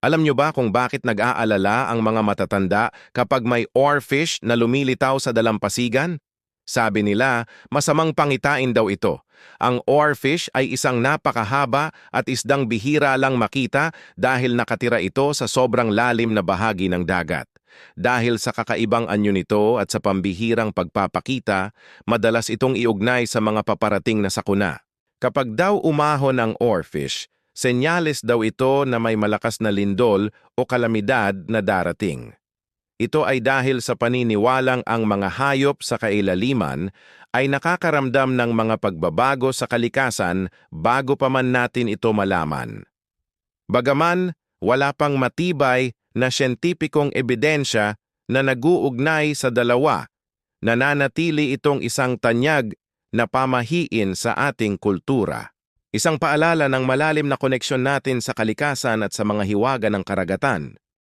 Alam nyo ba kung bakit nag-aalala ang mga matatanda kapag may oarfish na lumilitaw sa dalampasigan? Sabi nila, masamang pangitain daw ito. Ang oarfish ay isang napakahaba at isdang bihira lang makita dahil nakatira ito sa sobrang lalim na bahagi ng dagat. Dahil sa kakaibang anyo nito at sa pambihirang pagpapakita, madalas itong iugnay sa mga paparating na sakuna. Kapag daw umahon ang oarfish, senyales daw ito na may malakas na lindol o kalamidad na darating. Ito ay dahil sa paniniwalang ang mga hayop sa kailaliman ay nakakaramdam ng mga pagbabago sa kalikasan bago pa man natin ito malaman. Bagaman, wala pang matibay na siyentipikong ebidensya na naguugnay sa dalawa, nananatili itong isang tanyag na pamahiin sa ating kultura. Isang paalala ng malalim na koneksyon natin sa kalikasan at sa mga hiwaga ng karagatan.